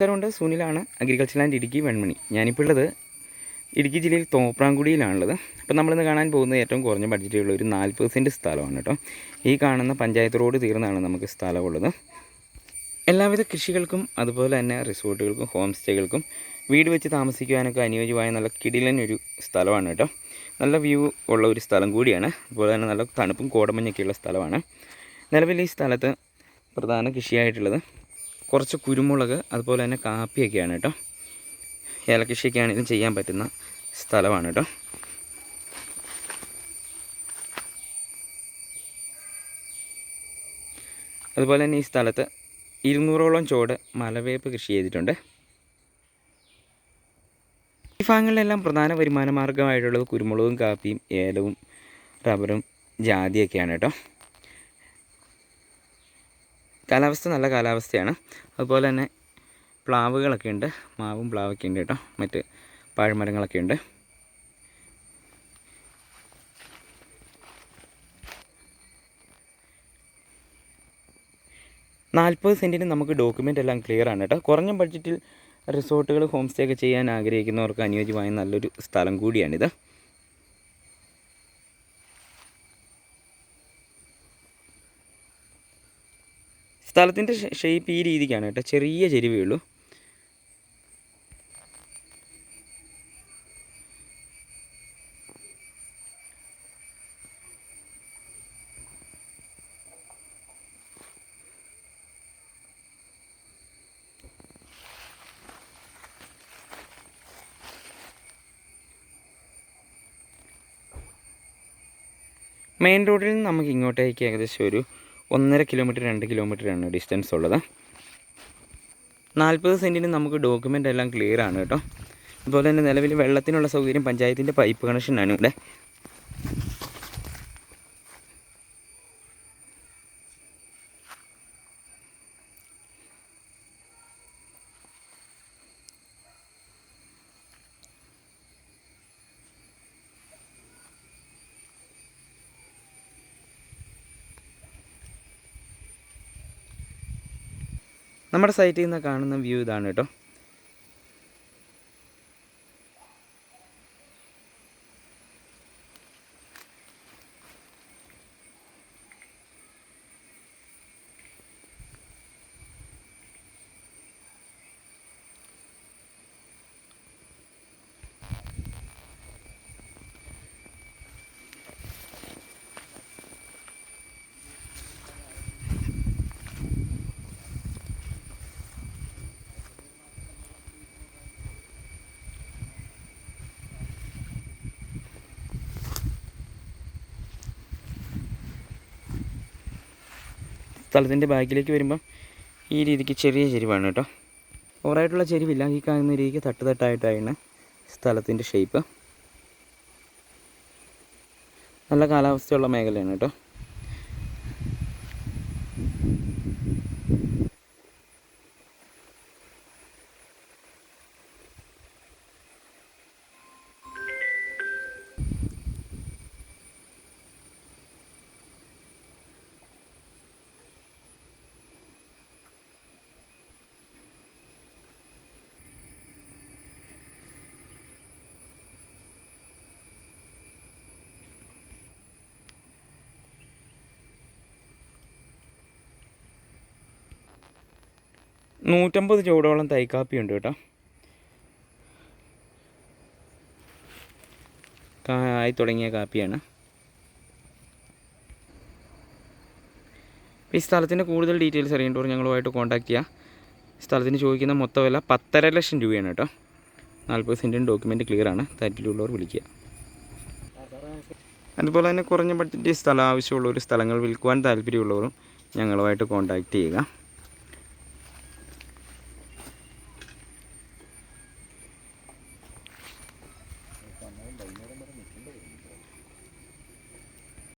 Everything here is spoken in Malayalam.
നമസ്കാരമുണ്ട്. സുനിലാണ് അഗ്രികൾച്ചർ ലാൻഡ് ഇടുക്കി വെൺമണി. ഞാനിപ്പോൾ ഉള്ളത് ഇടുക്കി ജില്ലയിൽ തോപ്രാംകുടിയിലാണുള്ളത്. അപ്പോൾ നമ്മളിന്ന് കാണാൻ പോകുന്നത് ഏറ്റവും കുറഞ്ഞ ബഡ്ജറ്റിലുള്ള ഒരു നാൽപ്പത് സെന്റ് സ്ഥലമാണ് കേട്ടോ. ഈ കാണുന്ന പഞ്ചായത്ത് റോഡ് തീർന്നാണ് നമുക്ക് സ്ഥലമുള്ളത്. എല്ലാവിധ കൃഷികൾക്കും അതുപോലെ തന്നെ റിസോർട്ടുകൾക്കും ഹോം സ്റ്റേകൾക്കും വീട് വെച്ച് താമസിക്കുവാനൊക്കെ അനുയോജ്യമായ നല്ല കിടിലൻ ഒരു സ്ഥലമാണ് കേട്ടോ. നല്ല വ്യൂ ഉള്ള ഒരു സ്ഥലം കൂടിയാണ്. അതുപോലെ തന്നെ നല്ല തണുപ്പും കോടമഞ്ഞൊക്കെയുള്ള സ്ഥലമാണ്. നിലവിൽ ഈ സ്ഥലത്ത് പ്രധാന കൃഷിയായിട്ടുള്ളത് കുറച്ച് കുരുമുളക് അതുപോലെ തന്നെ കാപ്പിയൊക്കെയാണ് കേട്ടോ. ഏലകൃഷിയൊക്കെ ഇത് ചെയ്യാൻ പറ്റുന്ന സ്ഥലമാണ് കേട്ടോ. അതുപോലെ തന്നെ ഈ സ്ഥലത്ത് ഇരുന്നൂറോളം ചോട് മലവേപ്പ് കൃഷി ചെയ്തിട്ടുണ്ട്. ഈ ഭാഗങ്ങളിലെല്ലാം പ്രധാന വരുമാന മാർഗമായിട്ടുള്ളത് കുരുമുളകും കാപ്പിയും ഏലവും റബ്ബറും ജാതിയൊക്കെയാണ് കേട്ടോ. കാലാവസ്ഥ നല്ല കാലാവസ്ഥയാണ്. അതുപോലെ തന്നെ പ്ലാവുകളൊക്കെ ഉണ്ട്. മാവും പ്ലാവൊക്കെ ഉണ്ട് കേട്ടോ. മറ്റ് പാഴ്മരങ്ങളൊക്കെ ഉണ്ട്. നാൽപ്പത് സെന്റിന് നമുക്ക് ഡോക്യുമെന്റ് എല്ലാം ക്ലിയർ ആണ് കേട്ടോ. കുറഞ്ഞ ബഡ്ജറ്റിൽ റിസോർട്ടുകൾ ഹോം സ്റ്റേ ഒക്കെ ചെയ്യാൻ ആഗ്രഹിക്കുന്നവർക്ക് അനുയോജ്യമായ നല്ലൊരു സ്ഥലം കൂടിയാണിത്. സ്ഥലത്തിന്റെ ഷേപ്പ് ഈ രീതിക്കാണ് കേട്ടോ. ചെറിയ ചെരുവേ ഉള്ളൂ. മെയിൻ റോഡിൽ നിന്ന് നമുക്ക് ഇങ്ങോട്ടേക്ക് ഏകദേശം ഒരു ഒന്നര കിലോമീറ്റർ രണ്ട് കിലോമീറ്ററാണ് ഡിസ്റ്റൻസ് ഉള്ളത്. നാൽപ്പത് സെന്റിന് നമുക്ക് ഡോക്യുമെന്റ് എല്ലാം ക്ലിയർ ആണ് കേട്ടോ. അതുപോലെ തന്നെ നിലവിൽ വെള്ളത്തിനുള്ള സൗകര്യം പഞ്ചായത്തിന്റെ പൈപ്പ് കണക്ഷനാണ് ഇവിടെ. നമ്മുടെ സൈറ്റിൽ നിന്ന് കാണുന്ന വ്യൂ ഇതാണ് കേട്ടോ. സ്ഥലത്തിന്റെ ബാക്കിലേക്ക് വരുമ്പം ഈ രീതിക്ക് ചെറിയ ചെരിവാണ് കേട്ടോ. ഓവറായിട്ടുള്ള ചെരിവില്ല. ഈ കാണുന്ന രീതിക്ക് തട്ട് തട്ടായിട്ടാണ് സ്ഥലത്തിന്റെ ഷേപ്പ് നല്ല കാലാവസ്ഥയുള്ള മേഖലയാണ് കേട്ടോ. നൂറ്റമ്പത് ചുവടോളം തൈക്കാപ്പിയുണ്ട് കേട്ടോ. ആയി തുടങ്ങിയ കാപ്പിയാണ്. ഈ സ്ഥലത്തിന്റെ കൂടുതൽ ഡീറ്റെയിൽസ് അറിയേണ്ടവർ ഞങ്ങളുമായിട്ട് കോൺടാക്ട് ചെയ്യുക സ്ഥലത്തിന് ചോദിക്കുന്ന മൊത്തം വില പത്തര ലക്ഷം രൂപയാണ് കേട്ടോ. നാൽപ്പത് സെന്റിന് ഡോക്യുമെന്റ് ക്ലിയർ ആണ്. താല്പര്യമുള്ളവർ വിളിക്കുക. അതുപോലെ തന്നെ കുറഞ്ഞ ബഡ്ജറ്റ് സ്ഥലം ആവശ്യമുള്ളവർ സ്ഥലങ്ങൾ വിൽക്കുവാൻ താല്പര്യമുള്ളവരും ഞങ്ങളുമായിട്ട് കോൺടാക്റ്റ് ചെയ്യുക.